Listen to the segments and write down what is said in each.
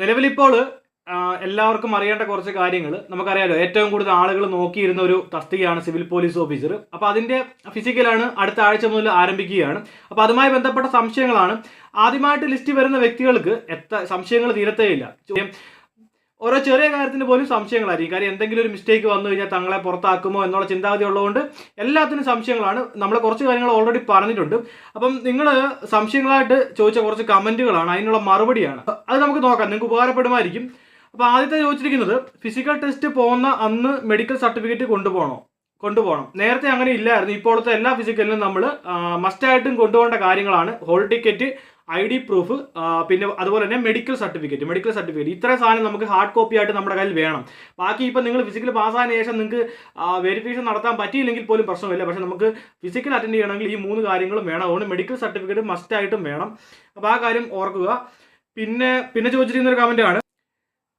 നിലവിലിപ്പോൾ എല്ലാവർക്കും അറിയേണ്ട കുറച്ച് കാര്യങ്ങൾ. നമുക്കറിയാലോ ഏറ്റവും കൂടുതൽ ആളുകൾ നോക്കിയിരുന്ന ഒരു തസ്തികയാണ് സിവിൽ പോലീസ് ഓഫീസർ. അപ്പോൾ അതിന്റെ ഫിസിക്കലാണ് അടുത്ത ആഴ്ച മുതൽ ആരംഭിക്കുകയാണ്. അപ്പോൾ അതുമായി ബന്ധപ്പെട്ട സംശയങ്ങളാണ്. ആദ്യമായിട്ട് ലിസ്റ്റ് വരുന്ന വ്യക്തികൾക്ക് എത്ര സംശയങ്ങൾ തീരത്തേയില്ല ഓരോ ചെറിയ കാര്യത്തിന് പോലും സംശയങ്ങളായിരിക്കും. കാര്യം എന്തെങ്കിലും ഒരു മിസ്റ്റേക്ക് വന്നു കഴിഞ്ഞാൽ തങ്ങളെ പുറത്താക്കുമോ എന്നുള്ള ചിന്താഗതി ഉള്ളതുകൊണ്ട് എല്ലാത്തിനും സംശയങ്ങളാണ്. നമ്മൾ കുറച്ച് കാര്യങ്ങൾ ഓൾറെഡി പറഞ്ഞിട്ടുണ്ട്. അപ്പം നിങ്ങൾ സംശയങ്ങളായിട്ട് ചോദിച്ച കുറച്ച് കമന്റുകളാണ് അതിനുള്ള മറുപടിയാണ്. അത് നമുക്ക് നോക്കാം. നിങ്ങൾക്ക് ഉപകാരപ്പെടുമായിരിക്കും. അപ്പോൾ ആദ്യത്തെ ചോദിച്ചിരിക്കുന്നത് ഫിസിക്കൽ ടെസ്റ്റ് പോകുന്ന അന്ന് മെഡിക്കൽ സർട്ടിഫിക്കറ്റ് കൊണ്ടുപോകണോ? കൊണ്ടുപോകണം. നേരത്തെ അങ്ങനെ ഇല്ലായിരുന്നു. ഇപ്പോഴത്തെ എല്ലാ ഫിസിക്കലിനും നമ്മൾ മസ്റ്റായിട്ടും കൊണ്ടുപോകേണ്ട കാര്യങ്ങളാണ്. Hall ticket I D proof പിന്നെ അതുപോലെ തന്നെ മെഡിക്കൽ സർട്ടിഫിക്കറ്റ് മെഡിക്കൽ സർട്ടിഫിക്കറ്റ് ഇത്രയും സാധനം നമുക്ക് ഹാർഡ് കോപ്പി ആയിട്ട് നമ്മുടെ കയ്യിൽ വേണം. ബാക്കി ഇപ്പം നിങ്ങൾ ഫിസിക്കൽ പാസ്സായതിനു ശേഷം നിങ്ങൾക്ക് വെരിഫിക്കേഷൻ നടത്താൻ പറ്റിയില്ലെങ്കിൽ പോലും പ്രശ്നമില്ല. പക്ഷേ നമുക്ക് ഫിസിക്കൽ അറ്റൻഡ് ചെയ്യണമെങ്കിൽ ഈ മൂന്ന് കാര്യങ്ങളും വേണം. അതുകൊണ്ട് മെഡിക്കൽ സർട്ടിഫിക്കറ്റ് മസ്റ്റായിട്ടും വേണം. അപ്പോൾ ആ കാര്യം ഓർക്കുക. പിന്നെ പിന്നെ ചോദിച്ചിരിക്കുന്ന ഒരു കമന്റ് ആണ്.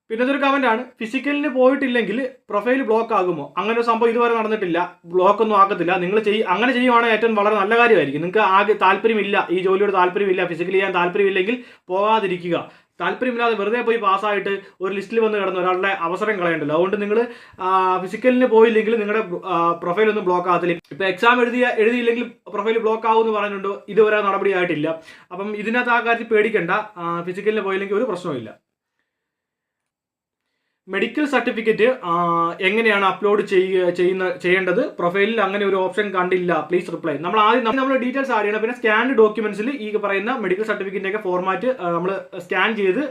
പിന്നെ ഇതൊരു കമന്റ് ആണ്. ഫിസിക്കലിന് പോയിട്ടില്ലെങ്കിൽ പ്രൊഫൈൽ ബ്ലോക്ക് ആകുമോ? അങ്ങനെ ഒരു സംഭവം ഇതുവരെ നടന്നിട്ടില്ല. ബ്ലോക്ക് ഒന്നും ആക്കത്തില്ല. നിങ്ങൾ ചെയ് അങ്ങനെ ചെയ്യുവാണെങ്കിൽ ഏറ്റവും വളരെ നല്ല കാര്യമായിരിക്കും. നിങ്ങൾക്ക് ആകെ താല്പര്യമില്ല ഈ ജോലിയോട് താല്പര്യമില്ല ഫിസിക്കൽ ചെയ്യാൻ താല്പര്യമില്ലെങ്കിൽ പോകാതിരിക്കുക. താല്പര്യമില്ലാതെ വെറുതെ പോയി പാസ്സായിട്ട് ഒരു ലിസ്റ്റിൽ വന്ന് കിടന്ന ഒരാളുടെ അവസരം കളയണ്ടല്ലോ. അതുകൊണ്ട് നിങ്ങൾ ഫിസിക്കലിന് പോയില്ലെങ്കിൽ നിങ്ങളുടെ പ്രൊഫൈൽ ഒന്നും ബ്ലോക്ക് ആകത്തില്ല. ഇപ്പോൾ എക്സാം എഴുതിയ എഴുതിയില്ലെങ്കിൽ പ്രൊഫൈൽ ബ്ലോക്ക് ആവുമെന്ന് പറഞ്ഞിട്ടുണ്ട് ഇതുവരെ നടപടിയായിട്ടില്ല. അപ്പം ഇതിനകത്ത് ആ കാര്യത്തിൽ പേടിക്കണ്ട. ഫിസിക്കലിന് പോയില്ലെങ്കിൽ ഒരു പ്രശ്നവുമില്ല. മെഡിക്കൽ സർട്ടിഫിക്കറ്റ് എങ്ങനെയാണ് അപ്ലോഡ് ചെയ്യുന്ന ചെയ്യേണ്ടത്? പ്രൊഫൈലിൽ അങ്ങനെ ഒരു ഓപ്ഷൻ കണ്ടില്ല. പ്ലീസ് റിപ്ലൈ നമ്മൾ ആദ്യം നമ്മൾ ഡീറ്റെയിൽസ് ആഡ് ചെയ്യണം പിന്നെ സ്കാൻഡ് ഡോക്യുമെന്റ്സിൽ ഈ പറയുന്ന മെഡിക്കൽ സർട്ടിഫിക്കറ്റിന്റെ ഫോർമാറ്റ് നമ്മൾ സ്കാൻ ചെയ്ത്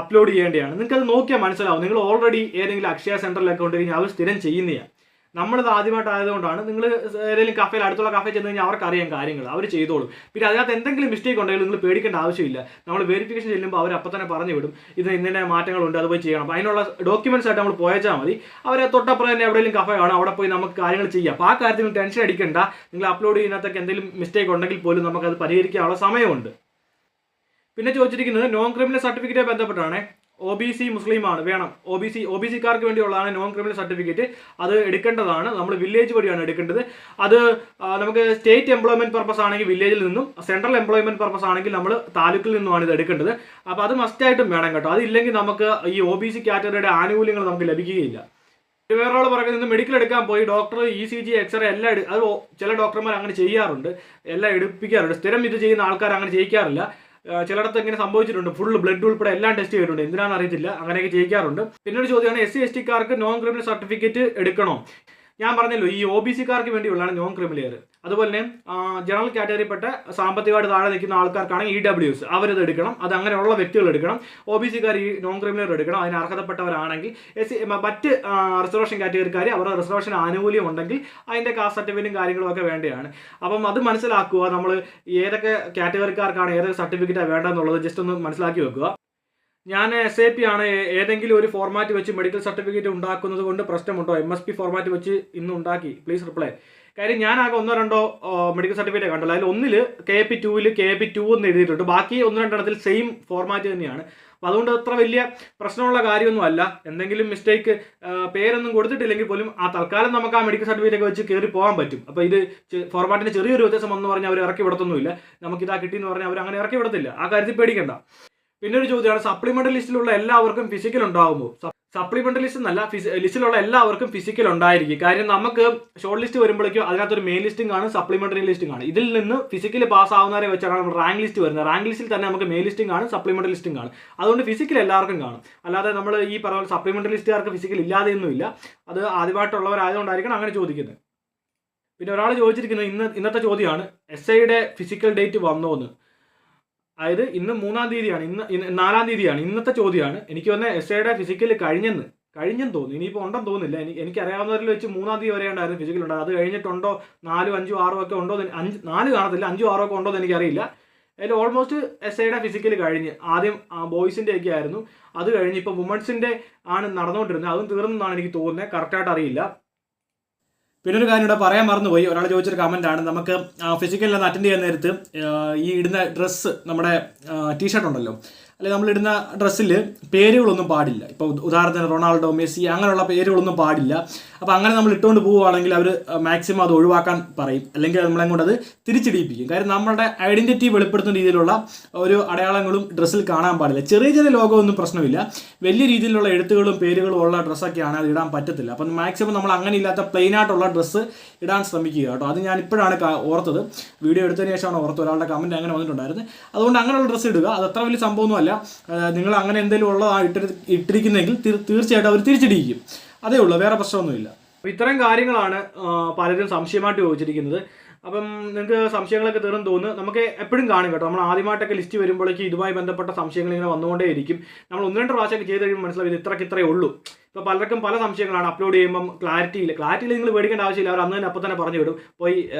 അപ്ലോഡ് ചെയ്യേണ്ടതാണ്. നിങ്ങൾക്ക് അത് നോക്കിയാൽ മനസ്സിലാവും. നിങ്ങൾ ഓൾറെഡി ഏതെങ്കിലും അക്ഷയ സെന്ററിലൊക്കെ ഉണ്ടെങ്കിൽ അവർ സ്ഥിരം ചെയ്യുന്നതാണ് നമ്മളിത് ആദ്യമായിട്ടായതുകൊണ്ടാണ് നിങ്ങൾ ഏതെങ്കിലും കഫേയിൽ അടുത്തുള്ള കഫേ ചെന്ന് കഴിഞ്ഞാൽ അവർക്കറിയാം കാര്യങ്ങൾ അവർ ചെയ്തോളും. പിന്നെ അതിനകത്ത് എന്തെങ്കിലും മിസ്റ്റേക്ക് ഉണ്ടെങ്കിൽ നിങ്ങൾ പേടിക്കേണ്ട ആവശ്യമില്ല. നമ്മൾ വെരിഫിക്കേഷൻ ചെല്ലുമ്പോൾ അവർ അപ്പം തന്നെ പറഞ്ഞു വിടും. ഇത് ഇന്നെ മാറ്റങ്ങളുണ്ട് അത് പോയി ചെയ്യണം. അപ്പോൾ അതിനുള്ള ഡോക്യുമെന്റ്സ് ആയിട്ട് നമ്മൾ പോയച്ചാൽ മതി. അവരെ തൊട്ടപ്പുറം തന്നെ എവിടെയെങ്കിലും കഫേ കാണും അവിടെ പോയി നമുക്ക് കാര്യങ്ങൾ ചെയ്യാം. അപ്പോൾ ആ കാര്യത്തിൽ ടെൻഷൻ അടിക്കേണ്ട. നിങ്ങൾ അപ്ലോഡ് ചെയ്യുന്നതൊക്കെ എന്തെങ്കിലും മിസ്റ്റേക്ക് ഉണ്ടെങ്കിൽ പോലും നമുക്കത് പരിഹരിക്കാനുള്ള സമയമുണ്ട്. പിന്നെ ചോദിച്ചിരിക്കുന്നത് നോൺ ക്രിമിനൽ സർട്ടിഫിക്കറ്റ് ബന്ധപ്പെട്ടാണ്. ഒ ബി സി മുസ്ലിമാണ് വേണം. O B C O B സിക്കാർക്ക് വേണ്ടിയുള്ളതാണ് നോൺ ക്രിമിനൽ സർട്ടിഫിക്കറ്റ് അത് എടുക്കേണ്ടതാണ്. നമ്മൾ വില്ലേജ് വഴിയാണ് എടുക്കേണ്ടത്. അത് നമുക്ക് സ്റ്റേറ്റ് എംപ്ലോയ്മെന്റ് പർപ്പസ് ആണെങ്കിൽ വില്ലേജിൽ നിന്നും സെൻട്രൽ എംപ്ലോയ്മെന്റ് പർപ്പസ് ആണെങ്കിൽ നമ്മൾ താലൂക്കിൽ നിന്നുമാണ് ഇത് എടുക്കേണ്ടത്. അപ്പോൾ അത് മസ്റ്റ് ആയിട്ടും വേണം കേട്ടോ. അതില്ലെങ്കിൽ നമുക്ക് ഈ ഒ ബി സി കാറ്റഗറിയുടെ ആനുകൂല്യങ്ങൾ നമുക്ക് ലഭിക്കുകയില്ല. വേറൊരാൾ പറയുന്നത് ഇന്ന് മെഡിക്കൽ എടുക്കാൻ പോയി doctor E C G X-ray എല്ലാം അത് ചില ഡോക്ടർമാർ അങ്ങനെ ചെയ്യാറുണ്ട്. എല്ലാം എടുപ്പിക്കാറുണ്ട്. സ്ഥിരം ഇത് ചെയ്യുന്ന ആൾക്കാർ അങ്ങനെ ചെയ്യിക്കാറില്ല. ചിലയിടത്ത് ഇങ്ങനെ സംഭവിച്ചിട്ടുണ്ട്. ഫുൾ ബ്ലഡ് ഉൾപ്പെടെ എല്ലാം ടെസ്റ്റ് ചെയ്തിട്ടുണ്ട്. എന്തിനാണെന്ന് അറിയത്തില്ല. അങ്ങനെയൊക്കെ ചെയ്യിക്കാറുണ്ട്. പിന്നൊരു ചോദ്യമാണ് എസ് സി എസ് ടിക്കാർക്ക് നോൺ ക്രിമിനൽ സർട്ടിഫിക്കറ്റ് എടുക്കണോ? ഞാൻ പറഞ്ഞല്ലോ ഈ ഒ ബി സിക്കാർക്ക് വേണ്ടിയുള്ളതാണ് നോൺ ക്രിമിലിയർ അതുപോലെ ജനറൽ കാറ്റഗറിപ്പെട്ട സാമ്പത്തികമായിട്ട് താഴെ നിൽക്കുന്ന ആൾക്കാർക്കാണ് ഇ ഡബ്ല്യു എസ് അവരത് എടുക്കണം. അത് അങ്ങനെയുള്ള വ്യക്തികൾ എടുക്കണം. ഒ ബി സിക്കാർ ഈ നോൺ ക്രിമിനൽ എടുക്കണം. അതിന് അർഹതപ്പെട്ടവരാണെങ്കിൽ എസ് സി മറ്റ് റിസർവേഷൻ കാറ്റഗറിക്കാർ അവരുടെ റിസർവേഷൻ ആനുകൂല്യം ഉണ്ടെങ്കിൽ അതിന്റെ കാസ്റ്റ് സർട്ടിഫിക്കറ്റും കാര്യങ്ങളും ഒക്കെ വേണ്ടതാണ് അപ്പം അത് മനസ്സിലാക്കുക. നമ്മൾ ഏതൊക്കെ കാറ്റഗറിക്കാർക്കാണ് ഏതൊക്കെ സർട്ടിഫിക്കറ്റാണ് വേണ്ടതെന്നുള്ളത് ജസ്റ്റ് ഒന്ന് മനസ്സിലാക്കി വെക്കുക. ഞാൻ എസ് ഐ പി ആണ്. ഏതെങ്കിലും ഒരു ഫോർമാറ്റ് വെച്ച് മെഡിക്കൽ സർട്ടിഫിക്കറ്റ് ഉണ്ടാക്കുന്നത് കൊണ്ട് പ്രശ്നമുണ്ടോ? എം എസ് പി ഫോർമാറ്റ് വെച്ച് ഇന്ന് ഉണ്ടാക്കി. പ്ലീസ് റിപ്ലൈ കാര്യം ഞാൻ ആകെ ഒന്നോ രണ്ടോ മെഡിക്കൽ സർട്ടിഫിക്കറ്റ് കണ്ടുള്ളൂ അതിൽ ഒന്നിൽ കെ പി ടുവിൽ കെ പി ടു എന്ന് എഴുതിയിട്ടുണ്ട്. ബാക്കി ഒന്ന് രണ്ടെണ്ണത്തിൽ സെയിം ഫോർമാറ്റ് തന്നെയാണ്. അപ്പോൾ അതുകൊണ്ട് അത്ര വലിയ പ്രശ്നമുള്ള കാര്യമൊന്നും അല്ല. എന്തെങ്കിലും മിസ്റ്റേക്ക് പേരൊന്നും കൊടുത്തിട്ടില്ലെങ്കിൽ പോലും ആ തൽക്കാലം നമുക്ക് ആ മെഡിക്കൽ സർട്ടിഫിക്കറ്റ് വെച്ച് കയറി പോകാൻ പറ്റും. അപ്പോൾ ഇത് ഫോർമാറ്റിന് ചെറിയൊരു വ്യത്യാസം എന്ന് പറഞ്ഞാൽ അവർ ഇറക്കി വിടത്തൊന്നുമില്ല. നമുക്കിതാ കിട്ടിയെന്ന് പറഞ്ഞാൽ അവർ അങ്ങനെ ഇറക്കി വിടത്തില്ല. ആ കാര്യത്തിൽ പേടിക്കണ്ട. പിന്നെ ഒരു ചോദ്യമാണ് സപ്ലിമെന്ററി ലിസ്റ്റിലുള്ള എല്ലാവർക്കും ഫിസിക്കൽ ഉണ്ടാകുമോ സപ്ലിമെന്ററി ലിസ്റ്റ് നല്ല ലിസ്റ്റിലുള്ള എല്ലാവർക്കും ഫിസിക്കൽ ഉണ്ടായിരിക്കും. കാര്യം നമുക്ക് ഷോർട്ട് ലിസ്റ്റ് വരുമ്പോഴേക്കും അതിനകത്തൊരു മെയിൻ ലിസ്റ്റും കാണും സപ്ലിമെന്ററി ലിസ്റ്റും കാണും. ഇതിൽ നിന്ന് ഫിസിക്കൽ പാസ് ആവുന്നവരെ വെച്ചാണ് നമ്മൾ റാങ്ക് ലിസ്റ്റ് വരുന്നത്. റാങ്ക് ലിസ്റ്റിൽ തന്നെ നമുക്ക് മെയിൻ ലിസ്റ്റും കാണും സപ്ലിമെന്ററി ലിസ്റ്റും കാണും. അതുകൊണ്ട് ഫിസിക്കൽ എല്ലാവർക്കും കാണും. അല്ലാതെ നമ്മൾ ഈ പറഞ്ഞ സപ്ലിമെന്ററി ലിസ്റ്റുകാർക്ക് ഫിസിക്കൽ ഇല്ലാതെയൊന്നുമില്ല. അത് ആദ്യമായിട്ടുള്ളവരായതുകൊണ്ടായിരിക്കണം അങ്ങനെ ചോദിക്കുന്നത്. പിന്നെ ഒരാൾ ചോദിച്ചിരിക്കുന്നത് ഇന്ന് ഇന്നത്തെ ചോദ്യമാണ് എസ് ഐയുടെ ഫിസിക്കൽ ഡേറ്റ് വന്നോ എന്ന് അതായത് ഇന്ന് മൂന്നാം തീയതിയാണ് ഇന്ന് നാലാം തീയതിയാണ് ഇന്നത്തെ ചോദ്യമാണ്. എനിക്ക് വന്ന എസ് ഐയുടെ ഫിസിക്കൽ കഴിഞ്ഞെന്ന് കഴിഞ്ഞെന്ന് തോന്നുന്നു. ഇനിയിപ്പോൾ ഉണ്ടെന്ന് തോന്നുന്നില്ല. എനിക്ക് എനിക്കറിയാവുന്നവരിൽ വെച്ച് മൂന്നാം തീയതി വരെ ഉണ്ടായിരുന്നു ഫിസിക്കൽ ഉണ്ടായത് അത് കഴിഞ്ഞിട്ടുണ്ടോ? നാലും അഞ്ചും ആറും ഒക്കെ ഉണ്ടോ അഞ്ച് നാല് കാണത്തില്ല. അഞ്ചും ആറും ഒക്കെ ഉണ്ടോ എന്ന് എനിക്കറിയില്ല. അതിൽ ഓൾമോസ്റ്റ് എസ് ഐയുടെ ഫിസിക്കൽ കഴിഞ്ഞ്. ആദ്യം ബോയ്സിന്റെ ഒക്കെ ആയിരുന്നു. അത് കഴിഞ്ഞ് ഇപ്പോൾ വുമൺസിന്റെ ആണ് നടന്നുകൊണ്ടിരുന്നത്. അതും തീർന്നെന്നാണ് എനിക്ക് തോന്നുന്നത് കറക്റ്റായിട്ട് അറിയില്ല. പിന്നെ ഒരു കാര്യം ഇവിടെ പറയാൻ മറന്നുപോയി. ഒരാൾ ചോദിച്ചൊരു കമന്റ് ആണ്. നമുക്ക് ഫിസിക്കലിൽ ഒന്ന് അറ്റൻഡ് ചെയ്യാൻ നേരത്ത് ഈ ഇടുന്ന ഡ്രസ്സ് നമ്മുടെ ടീഷർട്ട് ഉണ്ടല്ലോ. അല്ലെങ്കിൽ നമ്മളിടുന്ന ഡ്രസ്സിൽ പേരുകളൊന്നും പാടില്ല. ഇപ്പോൾ ഉദാഹരണത്തിന് റൊണാൾഡോ മെസ്സി അങ്ങനെയുള്ള പേരുകളൊന്നും പാടില്ല. അപ്പോൾ അങ്ങനെ നമ്മൾ ഇട്ടുകൊണ്ട് പോവുകയാണെങ്കിൽ അവർ മാക്സിമം അത് ഒഴിവാക്കാൻ പറയും. അല്ലെങ്കിൽ നമ്മളെ കൊണ്ട് അത് തിരിച്ചിടിപ്പിക്കും കാര്യം നമ്മുടെ ഐഡന്റിറ്റി വെളിപ്പെടുത്തുന്ന രീതിയിലുള്ള ഒരു അടയാളങ്ങളും ഡ്രസ്സിൽ കാണാൻ പാടില്ല. ചെറിയ ചെറിയ ലോഗോ ഒന്നും പ്രശ്നമില്ല. വലിയ രീതിയിലുള്ള എഴുത്തുകളും പേരുകളും ഉള്ള ഡ്രസ്സൊക്കെയാണ് അത് ഇടാൻ പറ്റത്തില്ല. അപ്പം മാക്സിമം നമ്മൾ അങ്ങനെ ഇല്ലാത്ത പ്ലെയിൻ ആയിട്ടുള്ള ഡ്രസ്സ് ഇടാൻ ശ്രമിക്കുക കേട്ടോ. അത് ഞാൻ ഇപ്പോഴാണ് ഓർത്തത്. വീഡിയോ എടുത്തതിന് ശേഷമാണ് ഓർത്തത്. ഒരാളുടെ കമന്റ് അങ്ങനെ വന്നിട്ടുണ്ടായിരുന്നു. അതുകൊണ്ട് അങ്ങനെയുള്ള ഡ്രസ്സ് ഇടുക. അത് അത്ര വലിയ സംഭവമൊന്നുമല്ല. നിങ്ങൾ അങ്ങനെ എന്തെങ്കിലും ഉള്ളതാണ് ഇട്ടി ഇട്ടിരിക്കുന്നെങ്കിൽ തീർ- തീർച്ചയായിട്ടും അവർ തിരിച്ചിടിക്കും അതേ ഉള്ളൂ വേറെ പ്രശ്നമൊന്നുമില്ല. ഇത്തരം കാര്യങ്ങളാണ് പലരും സംശയമായിട്ട് ചോദിച്ചിരിക്കുന്നത്. അപ്പം നിങ്ങൾക്ക് സംശയങ്ങളൊക്കെ തീർന്നു തോന്നുന്നു. നമുക്ക് എപ്പോഴും കാണും കേട്ടോ. നമ്മൾ ആദ്യമായിട്ടൊക്കെ ലിസ്റ്റ് വരുമ്പോഴേക്കും ഇതുമായി ബന്ധപ്പെട്ട സംശയങ്ങൾ ഇങ്ങനെ വന്നുകൊണ്ടേയിരിക്കും. നമ്മൾ ഒന്ന് രണ്ട് പ്രാവശ്യമൊക്കെ ചെയ്ത് കഴിയുമ്പോൾ മനസ്സിലാവും ഇത് ഇത്രയ്ക്ക് ഇത്രയേ ഉള്ളൂ. ഇപ്പോൾ പലർക്കും പല സംശയങ്ങളാണ്. അപ്ലോഡ് ചെയ്യുമ്പം ക്ലാരിറ്റി ഇല്ല. നിങ്ങൾ പേടിക്കേണ്ട ആവശ്യമില്ല. അവർ അന്ന് തന്നെ അപ്പം തന്നെ പറഞ്ഞു വിടും. പോയി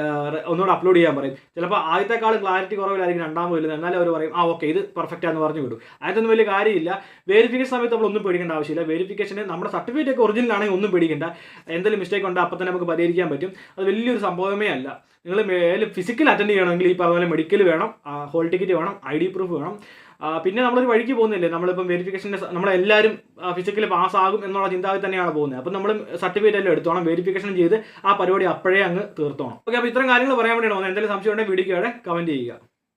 ഒന്നുകൂടെ അപ്ലോഡ് ചെയ്യാൻ പറയും. ചിലപ്പോൾ ആദ്യത്തെക്കാൾ ക്ലാരിറ്റി കുറവിലായിരിക്കും രണ്ടാമത് വരുന്നത് എന്നാലും അവർ പറയും ആ ഓക്കെ ഇത് പെർഫെക്റ്റ് ആണെന്ന് പറഞ്ഞു വിടും. അതിനൊന്നും വലിയ കാര്യമില്ല. വെരിഫിക്കേഷൻ സമയത്ത് നമ്മൾ ഒന്നും പേടിക്കേണ്ട ആവശ്യമില്ല. വെരിഫിക്കേഷന് നമ്മുടെ സർട്ടിഫിക്കറ്റ് ഒക്കെ ഒറിജിനൽ ആണെങ്കിൽ ഒന്നും പേടിക്കേണ്ട. എന്തെങ്കിലും മിസ്റ്റേക്ക് ഉണ്ടോ അപ്പം തന്നെ നമുക്ക് പരിഹരിക്കാൻ പറ്റും. അത് വലിയൊരു സംഭവമേ അല്ല. നിങ്ങൾ ഫിസിക്കൽ അറ്റൻഡ് ചെയ്യണമെങ്കിൽ ഈ പറഞ്ഞ മെഡിക്കൽ വേണം ഹോൾ ടിക്കറ്റ് വേണം ഐ ഡി പ്രൂഫ് വേണം. പിന്നെ നമ്മളൊരു വഴിക്ക് പോകുന്നില്ലേ? നമ്മളിപ്പം വെരിഫിക്കേഷന്റെ നമ്മളെല്ലാവരും ഫിസിക്കലി പാസ്സാകും എന്നുള്ള ചിന്താഗതി തന്നെയാണ് പോകുന്നത്. അപ്പം നമ്മൾ സർട്ടിഫിക്കറ്റ് എല്ലാം എടുത്തോണം വെരിഫിക്കേഷൻ ചെയ്ത് ആ പരിപാടി അപ്പോഴേ അങ്ങ് തീർത്തോണം. ഓക്കെ അപ്പോൾ ഇത്തരം കാര്യങ്ങൾ പറയാൻ വേണ്ടിയാണ് എന്തെങ്കിലും സംശയം ഉണ്ടെങ്കിൽ വീഡിയോയുടെ കമന്റ് ചെയ്യുക.